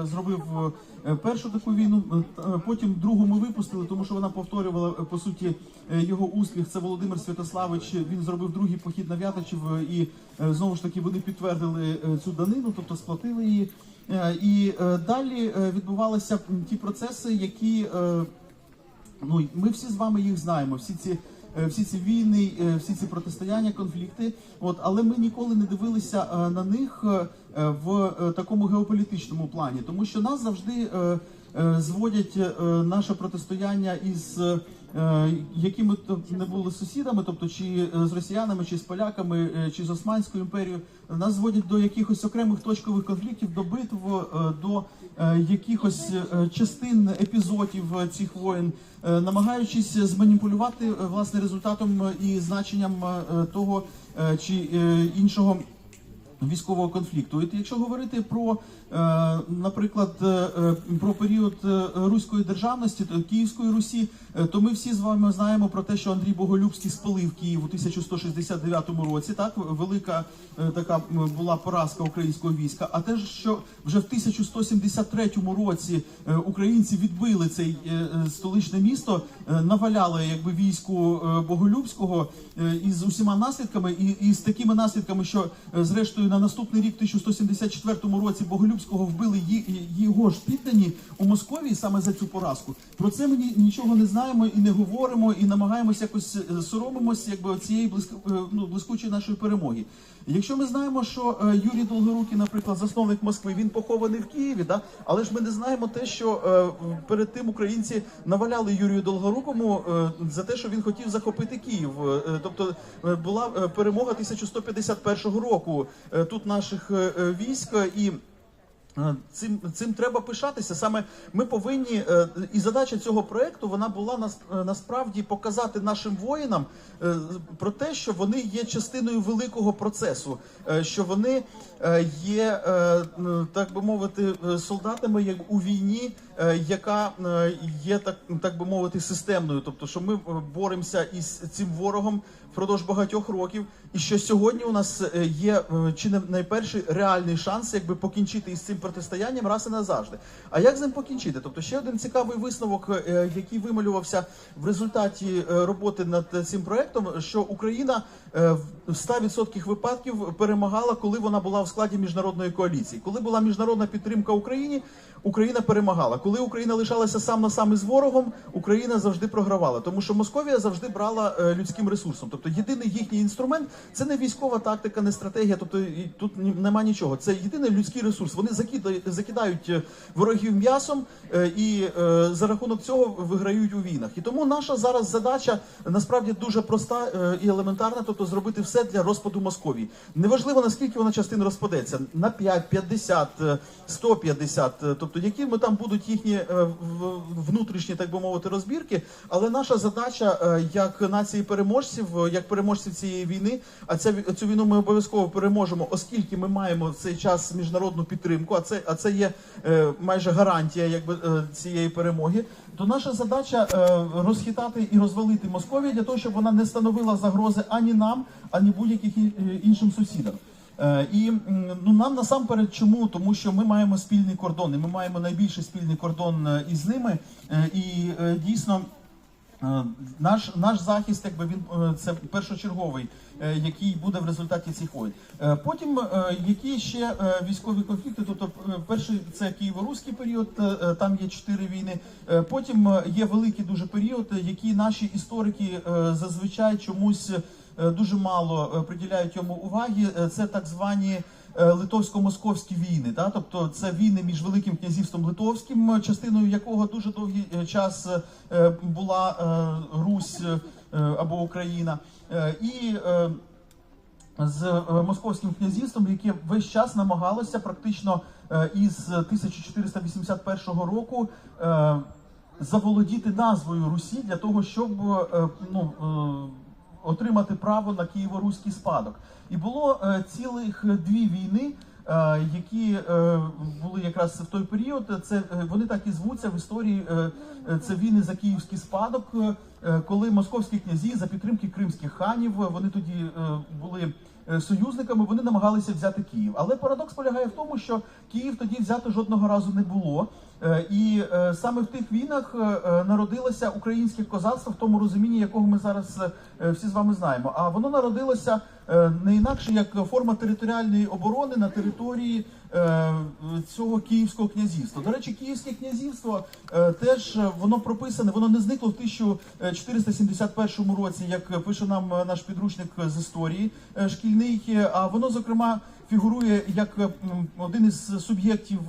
Е, Зробив е, першу таку війну, е, потім другу ми випустили, тому що вона повторювала по суті його успіх. Це Володимир Святославич. Він зробив другий похід на Вятичів, і знову ж таки вони підтвердили цю данину, тобто сплатили її. І далі відбувалися ті процеси, які ну ми всі з вами їх знаємо. Всі ці всі ці війни, е, всі ці протистояння, конфлікти. От але ми ніколи не дивилися е, на них е, е, в е, такому геополітичному плані, тому що нас завжди е, е, зводять е, наше протистояння із. е, Якими то не були сусідами, тобто чи е, з росіянами, чи з поляками, е, чи з Османською імперією, нас зводять до якихось окремих точкових конфліктів, до битв, е, до е, якихось е, частин епізодів е, цих воєн, е, намагаючись зманіпулювати е, власне результатом е, і значенням е, того е, чи е, іншого. Військового конфлікту, і якщо говорити про, е, наприклад, е, е, про період руської державності, то Київської Русі, то ми всі з вами знаємо про те, що Андрій Боголюбський спалив Київ у 1169 році. Так велика така була поразка українського війська. А те, що вже в 1173 році українці відбили цей столичне місто, наваляли якби війську Боголюбського із усіма наслідками, і, з такими наслідками, що зрештою на наступний рік, в 1174 році, Боголюбського вбили його ж піддані у Московії саме за цю поразку. Про це ми нічого не знаємо і не говоримо, і намагаємося якось соромимось, соромимося, якби цієї блиск, е, ну, блискучої нашої перемоги. Якщо ми знаємо, що е, Юрій Долгорукий, наприклад, засновник Москви, він похований в Києві, да? але ж ми не знаємо те, що е, перед тим українці наваляли Юрію Долгорукому е, за те, що він хотів захопити Київ. Тобто була перемога 1151 року тут наших військ і. Е, Цим цим треба пишатися. Саме ми повинні, е, і задача цього проекту вона була нас- е, насправді показати нашим воїнам про те, що вони є частиною великого процесу, що вони є, так би мовити, солдатами як у війні, яка е, є так, так би мовити, системною. Тобто, що ми е, боремося із цим ворогом впродовж багатьох років, і що сьогодні у нас е, є е, чи не найперший реальний шанс, якби покінчити із цим протистоянням раз і назавжди. А як з ним покінчити? Тобто, ще один цікавий висновок, е, який вималювався в результаті е, роботи над е, цим проектом, що Україна е, в 100% випадків перемагала, коли вона була в складі міжнародної коаліції. Коли була міжнародна підтримка Україні, Україна перемагала. Коли Україна лишалася сам на сам із ворогом, Україна завжди програвала, тому що Московія завжди брала е, людським ресурсом. Тобто єдиний їхній інструмент це не військова тактика, не стратегія. Тобто тут нема нічого. Це єдиний людський ресурс. Вони закидають, закидають е, ворогів м'ясом е, і за рахунок цього виграють у війнах. І тому наша зараз задача насправді дуже проста і елементарна, тобто зробити все для розпаду Московії. Неважливо наскільки вона частин розпадеться на 5, 50, е, 150, е, тобто які ми там будуть їхні е, внутрішні, так би мовити, розбірки. Але наша задача е, як нації переможців, е, як переможців цієї війни, а ця цю війну ми обов'язково переможемо, оскільки ми маємо в цей час міжнародну підтримку. А це а це є майже гарантія, якби цієї перемоги. То наша задача розхитати і розвалити Московію для того, щоб вона не становила загрози ані нам, ані будь-яких е, іншим сусідам. Е, І ну нам насамперед чому? Тому що ми маємо спільний кордон, і ми маємо найбільший спільний кордон е, із ними. І дійсно. Наш наш захист, якби він це першочерговий, який буде в результаті цих воїн. Потім які ще військові конфлікти? Тобто, перший це києво-руський період, там є чотири війни. Потім є великий дуже період, який наші історики зазвичай чомусь дуже мало е, приділяють йому уваги. Е, Це так звані е, литовсько-московські війни. Да? Тобто це війни між Великим князівством Литовським, е, частиною якого дуже довгий е, час е, була е, Русь е, або Україна. Е, І е, з е, московським князівством, яке весь час намагалося практично е, із 1481 року е, заволодіти назвою Русі для того, щоб е, ну, е, отримати право на києво-руський спадок. І було е, цілих дві війни. е, Які е, були якраз в той період, це вони так і звуться в історії. Це війни за київський спадок, коли московські князі за підтримки кримських ханів вони тоді були союзниками вони намагалися взяти Київ. Але парадокс полягає в тому, що Київ тоді взято жодного разу не було. Е, І е, саме в тих війнах е, е, народилося українське козацтво в тому розумінні, якого ми зараз е, всі з вами знаємо. А воно народилося е, не інакше як форма територіальної оборони на території е, цього київського князівства. До речі, київське князівство е, теж е, воно прописане, воно не зникло в 1471 році, як пише нам е, наш підручник з історії е, шкільний. е, А воно зокрема фігурує як е, один із суб'єктів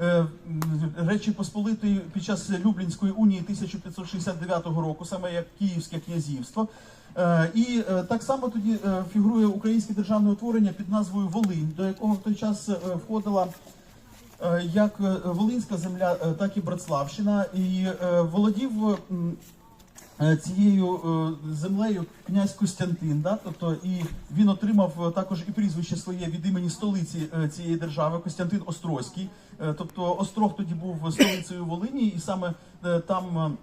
е, Речі Посполитої під час Люблінської унії 1569 року, саме як Київське князівство. Е, І е, так само тоді е, фігурує українське державне утворення під назвою Волинь, до якого в той час входила як Волинська земля, так і Братславщина. І володів цією землею князь Костянтин. Да? Тобто, і він отримав також і прізвище своє від імені столиці цієї держави Костянтин Острозький. Тобто Острог тоді був столицею Волині, і саме там.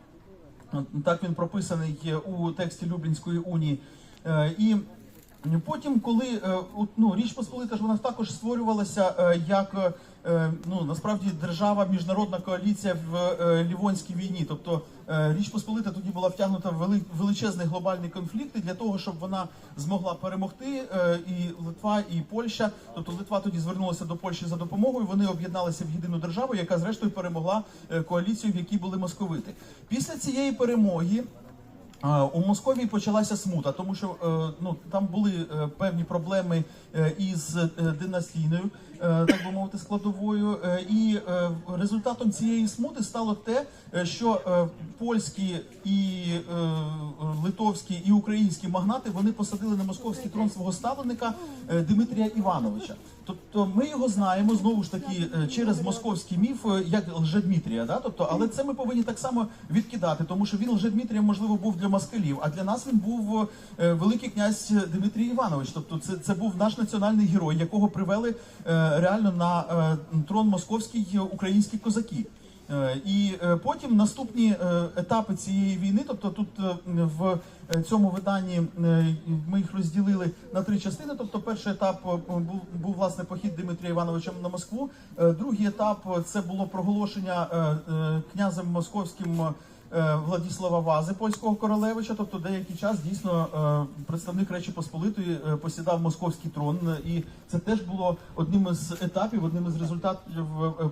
Так він прописаний є у тексті Люблінської унії. Е, І потім, коли е, ну, Річ Посполита ж вона також створювалася е, як ну, насправді держава, міжнародна коаліція в Лівонській війні. Тобто Річ Посполита тоді була втягнута в величезний глобальний конфлікт і для того, щоб вона змогла перемогти е, і Литва, і Польща. Тобто Литва тоді звернулася до Польщі за допомогою. Вони об'єдналися в єдину державу, яка зрештою перемогла е, коаліцію, в якій були московити. Після цієї перемоги. У Московії почалася смута, тому що е, ну там були е, певні проблеми е, із династійною, так би мовити, складовою. І результатом цієї смути стало те, що польські і литовські і українські магнати вони посадили на московський трон свого ставленика Дмитрія Івановича. Тобто ми його знаємо знову ж таки е, через московський міф, як Лжедмітрія, Да? Тобто, але це ми повинні так само відкидати, тому що він Лжедмітрія, можливо, був для москалів, а для нас він був е, великий князь Дмитрій Іванович. Тобто, це, це був наш національний герой, якого привели е, реально на трон московський українські козаки. Е, І е, потім наступні е, етапи цієї війни, тобто тут в цьому виданні ми їх розділили на три частини. Тобто, перший етап був, був власне похід Дмитрія Івановича на Москву. Другий етап це було проголошення князем московським. Владіслава Вази, польського королевича, тобто деякий час дійсно представник Речі Посполитої посідав московський трон, і це теж було одним із етапів, одним із результатів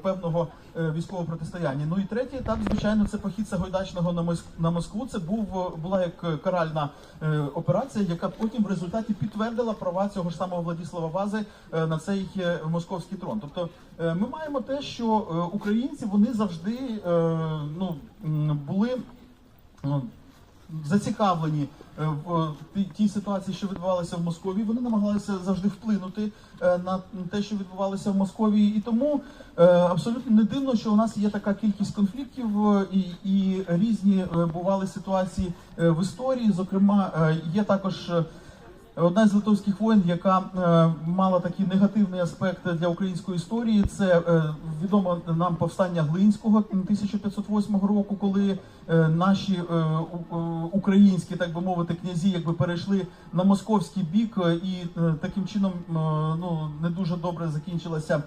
певного військового протистояння. Ну і третій етап, звичайно, це похід Сагайдачного на Моск- Москву. Це був е, була як каральна е, операція, яка потім в результаті підтвердила права цього ж самого Владіслава Вази е, на цей е, московський трон. Тобто е, ми маємо те, що е, українці вони завжди е, ну були. ну, Зацікавлені е, в тій- ситуації, що відбувалася в Московії, вони намагалися завжди вплинути е, на те, що відбувалося в Московії, і тому е, абсолютно не дивно, що у нас є така кількість конфліктів е, і, і різні е, бували ситуації е, в історії. Зокрема, е, є також. Одна з литовських воєн, яка е, мала такий негативний аспект для української історії, це е, відомо нам повстання Глинського 1508 року, коли е, наші українські, так би мовити, князі, якби перейшли на московський бік, і таким чином ну не дуже добре закінчилася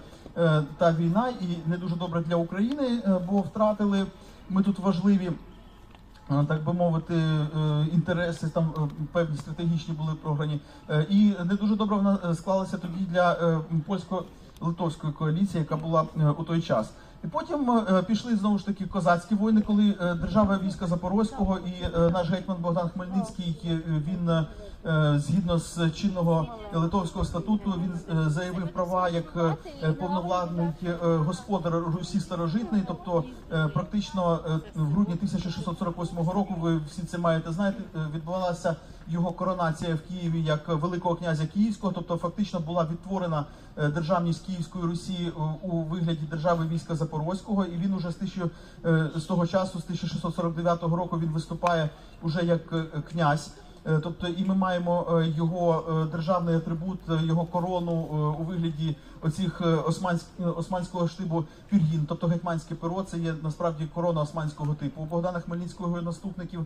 та війна, і не дуже добре для України, бо втратили ми тут важливі так би мовити, е, інтереси там е, певні стратегічні були програні. Е, І не дуже добре вона е, склалася тоді для е, польсько-литовської коаліції, яка була е, у той час. І потім е, пішли знову ж таки козацькі війни, коли е, держава війська Запорозького і е, наш гетьман Богдан Хмельницький е, він е, е, згідно з чинного литовського статуту він е, заявив права як е, повновладний е, господар Русі старожитної, тобто е, практично е, в грудні 1648 року. Ви всі це маєте знаєте, е, відбувалася його коронація в Києві як великого князя Київського, тобто фактично була відтворена е, державність Київської Русі е, у вигляді держави війська Запорозького, і він уже з тисячу е, з того часу, з 1649 року, він виступає уже як е, князь. Е, Тобто, і ми маємо е, його е, державний атрибут, його корону у вигляді оцих османськ, е, османського штибу пір'їн, тобто гетьманське перо, це є насправді корона османського типу. У Богдана Хмельницького і наступників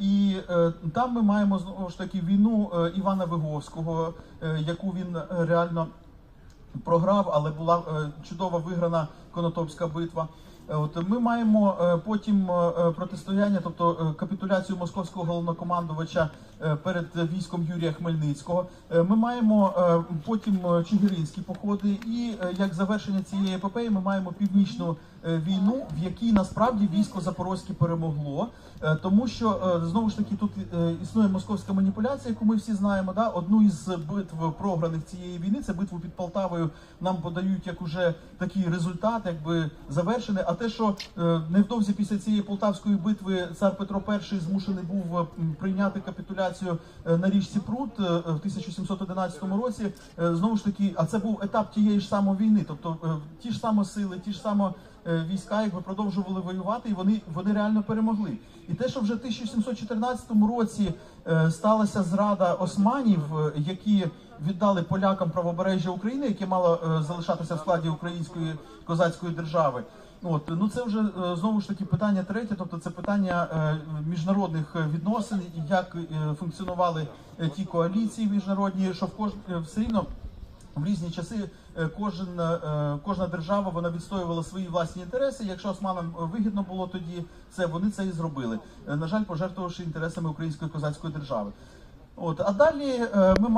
І там ми маємо знову ж таки війну Івана Виговського, яку він реально програв, але була чудово виграна Конотопська битва. Е, От ми маємо е, потім е, протистояння, тобто капітуляцію московського головнокомандувача перед військом Юрія Хмельницького. Ми маємо потім чигиринські походи, і як завершення цієї епопеї ми маємо північну війну, в якій насправді військо Запорозьке перемогло, Е, тому що е, знову ж таки тут е, існує московська маніпуляція, яку ми всі знаємо. Да? Одну із битв програних цієї війни, це битву під Полтавою, нам подають як уже такий результат, якби завершений. А те, що е, невдовзі після цієї полтавської битви цар Петро І змушений був е, прийняти капітуляцію е, на річці Прут е, в 1711 році, е, знову ж таки, а це був етап тієї ж самої війни, тобто е, ті ж самі сили, ті ж самі е, війська, якби продовжували воювати, і вони, вони реально перемогли. І те, що вже в 1714 році е, сталася зрада османів, е, які віддали полякам правобережжя України, яке мало е, залишатися в складі української козацької держави. От ну це вже е, знову ж таки питання третє, тобто це питання е, міжнародних е, відносин, як е, функціонували е, ті коаліції міжнародні, що в кож е, все рівно в різні часи е, кожен, е, кожна держава вона відстоювала свої власні інтереси. Якщо османам е, вигідно було тоді це, вони це і зробили. На жаль, пожертвувавши інтересами української козацької держави. От а далі ми маємо.